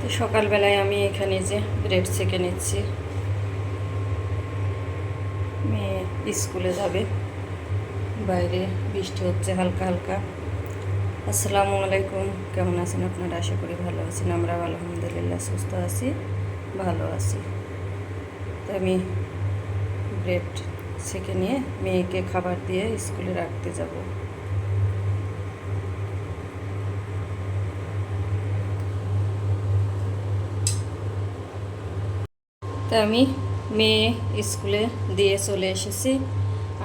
তো সকালবেলায় আমি এখানে যে ব্রেড সেকে নিচ্ছি। মেয়ে স্কুলে যাবে। বাইরে বৃষ্টি হচ্ছে হালকা হালকা। আসসালামু আলাইকুম। কেমন আছেন আপনারা? আশা করি ভালো আছেন। আমরা আলহামদুলিল্লাহ সুস্থ আছি, ভালো আছি। তো আমি ব্রেড সেকে নিয়ে মেয়েকে খাবার দিয়ে স্কুলে রাখতে যাব। তো আমি মেয়ে স্কুলে দিয়ে চলে এসেছি।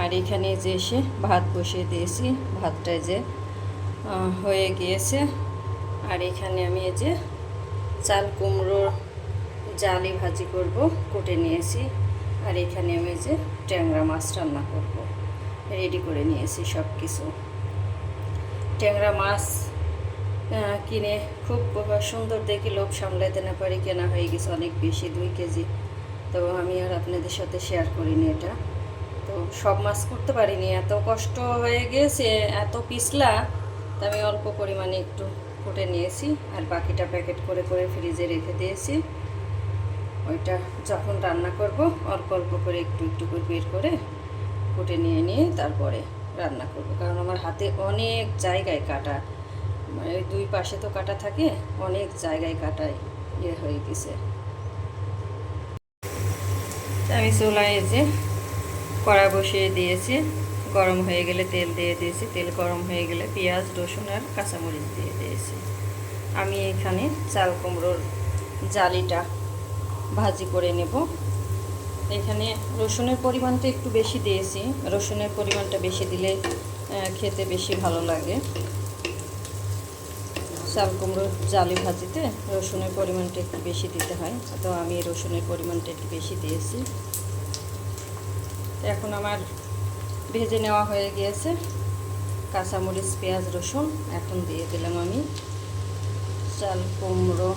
আর এখানে যে এসে ভাত বসিয়ে দিয়েছি ভাতটায় যে হয়ে গিয়েছে। আর এখানে আমি এই যে চাল কুমড়োর জালি ভাজি করব, কুটে নিয়েছি। আর এখানে আমি যে ট্যাংরা মাছ রান্না করব। রেডি করে নিয়েছি সব কিছু ট্যাংরা মাছ কিনে খুব সুন্দর দেখে লোভ সামলাতে না পারি, কেনা হয়ে গেছে অনেক বেশি, দুই কেজি। তো আমি আর আপনাদের সাথে শেয়ার করিনি এটা। তো সব মাছ করতে পারিনি, এত কষ্ট হয়ে গিয়েছে, এত পিছলা, তো আমি অল্প পরিমাণে একটু কুটে নিয়েছি, আর বাকিটা প্যাকেট করে করে ফ্রিজে রেখে দিয়েছি। ওইটা যখন রান্না করব, অল্প অল্প করে একটু একটু করে বের করে ফুটে নিয়ে নিয়ে তারপরে রান্না করব। কারণ আমার হাতে অনেক জায়গায় কাটা মানে দুই পাশে তো কাটা থাকে, অনেক জায়গায় কাটায় ইয়ে হয়ে গেছে। আমি চুলায় যে কড়া বসিয়ে দিয়েছি। গরম হয়ে গেলে তেল দিয়ে দিয়েছি। তেল গরম হয়ে গেলে পেঁয়াজ, রসুন আর কাঁচামরিচ দিয়ে দিয়েছি। আমি এখানে চাল কুমড়োর জালিটা ভাজি করে নেব। এখানে রসুনের পরিমাণটা একটু বেশি দিয়েছি। রসুনের পরিমাণটা বেশি দিলে খেতে বেশি ভালো লাগে। চাল কুমড়োর জালি ভাজিতে রসুনের পরিমাণটা একটু বেশি দিতে হয়। তো আমি রসুনের পরিমাণটা একটু বেশি দিয়েছি। এখন আমার ভেজে নেওয়া হয়ে গিয়েছে। কাঁচামরিচ, পেঁয়াজ, রসুন এখন দিয়ে দিলাম আমি। চাল কুমড়ো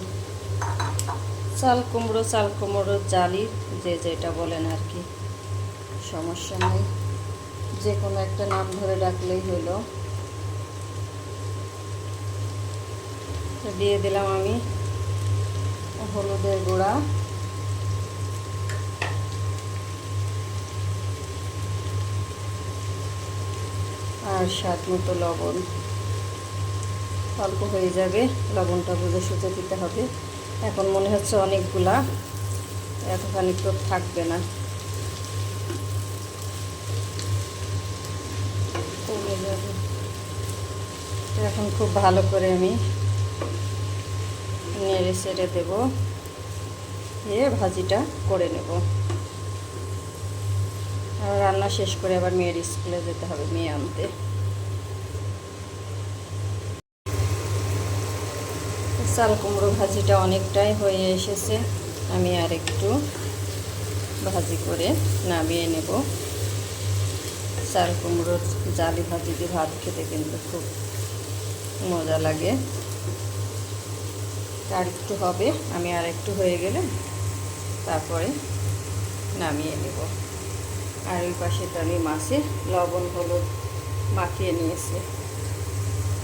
চাল কুমড়ো চাল কুমড়ো জালি, যে যেটা বলেন আর কি। সমস্যা নেই। যে কোনো একটা নাম ধরে ডাকলেই হলো। দিয়ে দিলাম আমি হলুদের গুঁড়া। আর স্বাদ মতো লবণ। অল্প হয়ে যাবে, লবণটা বুঝে সুঝে দিতে হবে। এখন মনে হচ্ছে অনেকগুলা এতখানি তো থাকবে না। কমে যাবে। এখন খুব ভালো করে আমি নেড়ে ছেড়ে দেবো। দিয়ে ভাজিটা করে নেব। আর রান্না শেষ করে আবার মেয়ের স্কুলে যেতে হবে, মেয়ে আনতে। চাল কুমড়ো ভাজিটা অনেকটাই হয়ে এসেছে। আমি আর একটু ভাজি করে নামিয়ে নেব। চাল কুমড়োর জালি ভাজি দিয়ে ভাত খেতে কিন্তু খুব মজা লাগে। আর একটু হবে। আমি আর একটু হয়ে গেলে তারপরে নামিয়ে নেব। আর ওই পাশে তো আমি মাছে লবণ, হলুদ মাখিয়ে নিয়েছি।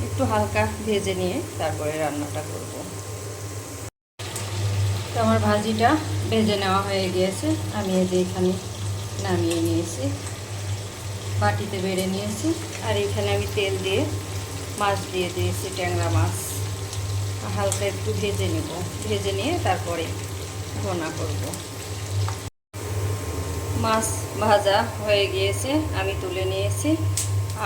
একটু হালকা ভেজে নিয়ে তারপরে রান্নাটা করব। তো আমার ভাজিটা ভেজে নেওয়া হয়ে গিয়েছে। আমি এই যে এখানে নামিয়ে নিয়েছি। বাটিতে বেড়ে নিয়েছি। আর এখানে আমি তেল দিয়ে মাছ দিয়ে দিয়েছি ট্যাংরা মাছ। হালকা একটু ভেজে নেব। ভেজে নিয়ে তারপরে ভোনা করব। মাছ ভাজা হয়ে গিয়েছে, আমি তুলে নিয়েছি।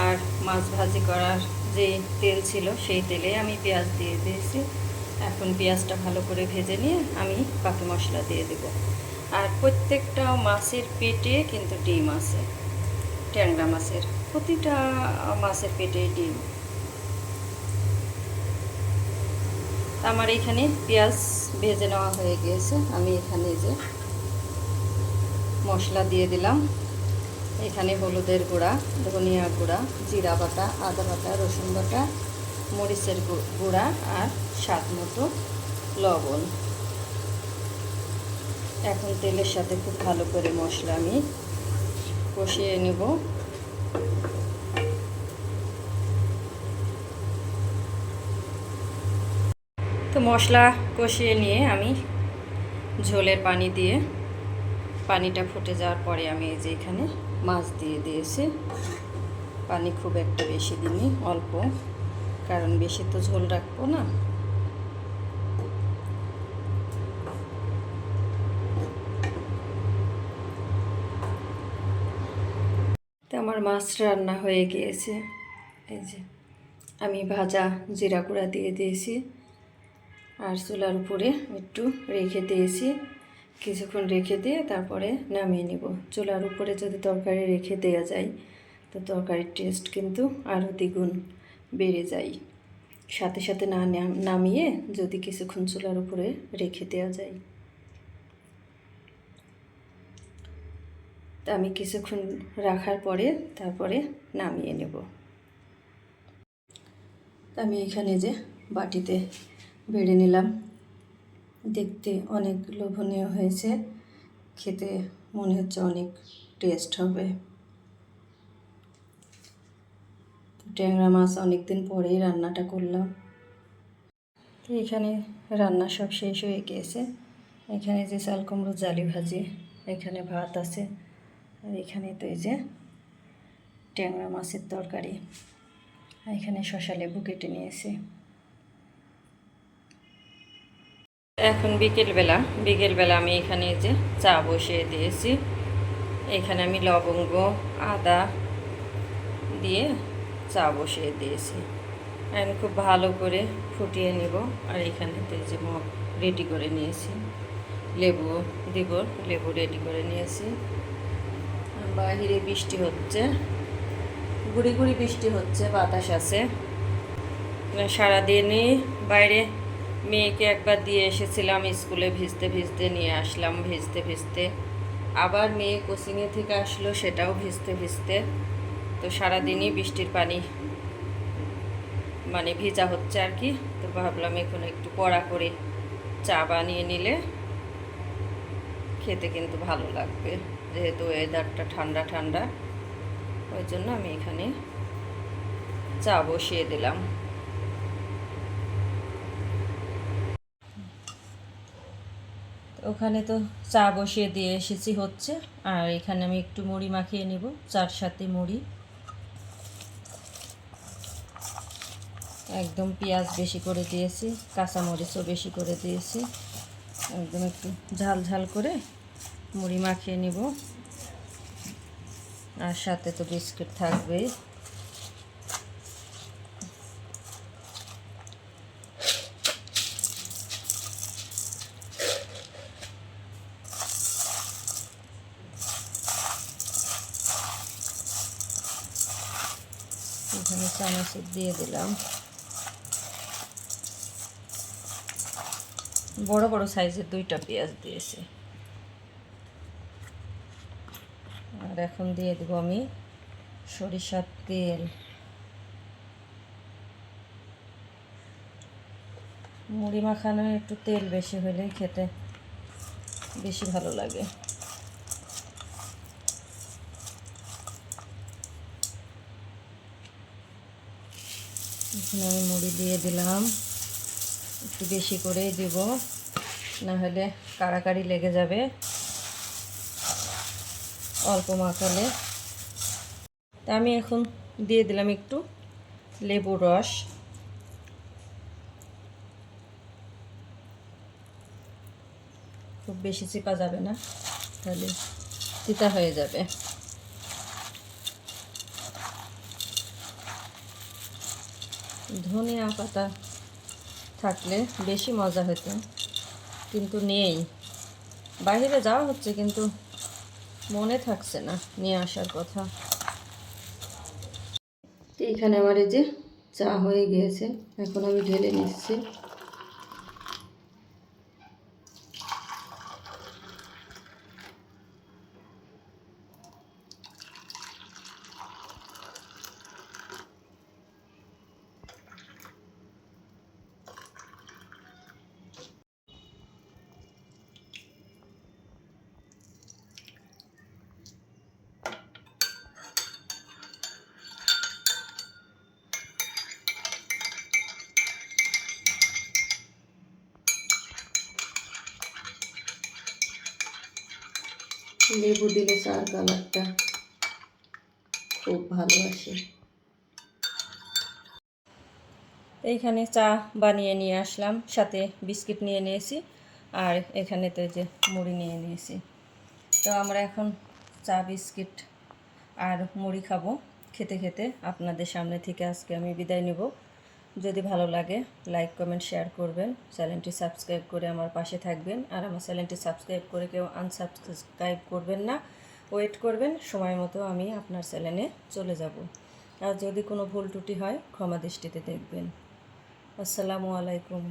আর মাছ ভাজি করার যে তেল ছিল, সেই তেলে আমি পেঁয়াজ দিয়ে দিয়েছি। এখন পেঁয়াজটা ভালো করে ভেজে নিয়ে আমি বাকি মশলা দিয়ে দেব। আর প্রত্যেকটা মাছের পেটে কিন্তু ডিম আছে, ট্যাংরা মাছের। প্রতিটা মাছের পেটে ডিম। আমার এখানে পেঁয়াজ ভেজে নেওয়া হয়ে গিয়েছে। আমি এখানে যে মশলা দিয়ে দিলাম। এখানে হলুদের গুঁড়া, ধনিয়া গুঁড়া, জিরা বাটা, আদা বাটা, রসুন বাটা, মরিচের গুঁড়া আর স্বাদ মতো লবণ। এখন তেলের সাথে খুব ভালো করে মশলা আমি কষিয়ে নেব। তো মশলা কষিয়ে নিয়ে আমি ঝোলের পানি দিয়ে, পানিটা ফুটে যাওয়ার পরে আমি এই যে এখানে মাছ দিয়ে দিয়েছি। পানি খুব একটা বেশি দিনই অল্প, কারণ বেশি তো ঝোল রাখব না। তো আমার মাছ রান্না হয়ে গিয়েছে। এই যে আমি ভাজা জিরা গুঁড়া দিয়ে দিয়েছি। আর চুলার উপরে একটু রেখে দিয়েছি। কিছুক্ষণ রেখে দিয়ে তারপরে নামিয়ে নিব। চুলার উপরে যদি তরকারি রেখে দেওয়া যায়, তো তরকারির টেস্ট কিন্তু আরও দ্বিগুণ বেড়ে যায়। সাথে সাথে না নামিয়ে যদি কিছুক্ষণ চুলার উপরে রেখে দেওয়া যায়। তা আমি কিছুক্ষণ রাখার পরে তারপরে নামিয়ে নেব। আমি এখানে যে বাটিতে বেড়ে নিলাম। দেখতে অনেক লোভনীয় হয়েছে। খেতে মনে হচ্ছে অনেক টেস্ট হবে। ট্যাংরা মাছ অনেক দিন পরেই রান্নাটা করলাম। তো এখানে রান্না সব শেষ হয়ে গিয়েছে এখানে যে চাল কুমড়ো, জালি ভাজি, এখানে ভাত আছে। আর এখানে তো এই যে ট্যাংরা মাছের তরকারি। এখানে শশা লেবু কেটে নিয়েছি। এখন বিকেলবেলা বিকেলবেলা আমি এখানে যে চা বসিয়ে দিয়েছি। এখানে আমি লবঙ্গ, আদা দিয়ে চা বসিয়ে দিয়েছি। আমি খুব ভালো করে ফুটিয়ে নিব আর এখানেতে যে মগ রেডি করে নিয়েছি। লেবু দিব, লেবু রেডি করে নিয়েছি। বাহিরে বৃষ্টি হচ্ছে, গুড়ি গুড়ি বৃষ্টি হচ্ছে, বাতাস আছে। সারাদিনই বাইরে মেয়েকে একবার দিয়ে এসেছিলাম, স্কুলে ভিজতে ভিজতে নিয়ে আসলাম, ভিজতে ভিজতে। আবার মেয়ে কোচিংয়ে থেকে আসলো, সেটাও ভিজতে ভিজতে। তো সারাদিনই বৃষ্টির পানি মানে ভিজা হচ্ছে আর কি। তো ভাবলাম এখন একটু কড়া করে চা বানিয়ে নিলে খেতে কিন্তু ভালো লাগবে। যেহেতু ওয়েদারটা ঠান্ডা ঠান্ডা, ওই জন্য আমি এখানে চা বসিয়ে দিলাম। ওখানে তো চা বসিয়ে দিয়ে এসেছি হচ্ছে। আর এখানে আমি একটু মুড়ি মাখিয়ে নেব, চার সাথে মুড়ি। একদম পেঁয়াজ বেশি করে দিয়েছি, কাঁচামরিচও বেশি করে দিয়েছি। একদম একটু ঝাল ঝাল করে মুড়ি মাখিয়ে নিব। আর সাথে তো বিস্কিট থাকবেই। এখানে চানাচুর দিয়ে দিলাম। বড় বড় সাইজের দুইটা পেঁয়াজ দিয়েছি। আর এখন দিয়ে দেবো আমি সরিষার তেল। মুড়ি মাখানো একটু তেল বেশি হলে খেতে বেশি ভালো লাগে। এখানে আমি মুড়ি দিয়ে দিলাম। একটু বেশি করেই দেব, না হলে কাড়াকাড়ি লেগে যাবে। অল্প মাখালে। তা আমি এখন দিয়ে দিলাম একটু লেবুর রস। খুব বেশি চিপা যাবে না, তাহলে তিতা হয়ে যাবে। ধনিয়া পাতা থাকলে বেশি মজা হতো, কিন্তু নেই। বাইরে যাওয়া হচ্ছে, কিন্তু মনে থাকছে না নিয়ে আসার কথা। এখানে আমার এই যে চা হয়ে গিয়েছে, এখন আমি ঢেলে নিচ্ছি। লেবু দিলে চার কালারটা খুব ভালো আসে এইখানে চা বানিয়ে নিয়ে আসলাম, সাথে বিস্কিট নিয়ে নিয়েছি, আর এখানে তো যে মুড়ি নিয়ে নিয়েছি। তো আমরা এখন চা, বিস্কিট আর মুড়ি খাব, খেতে খেতে। আপনাদের সামনে থেকে আজকে আমি বিদায় নেব। যদি ভালো লাগে লাইক কমেন্ট শেয়ার করবেন। চ্যানেলটি সাবস্ক্রাইব করে আমার পাশে থাকবেন। আর আমার চ্যানেলটি সাবস্ক্রাইব করে কেউ আনসাবস্ক্রাইব করবেন না। ওয়েট করবেন, সময় মতো আমি আপনার চ্যানেলে চলে যাব। আর যদি কোনো ভুল ত্রুটি হয়, ক্ষমা দৃষ্টিতে দেখবেন। আসসালামু আলাইকুম।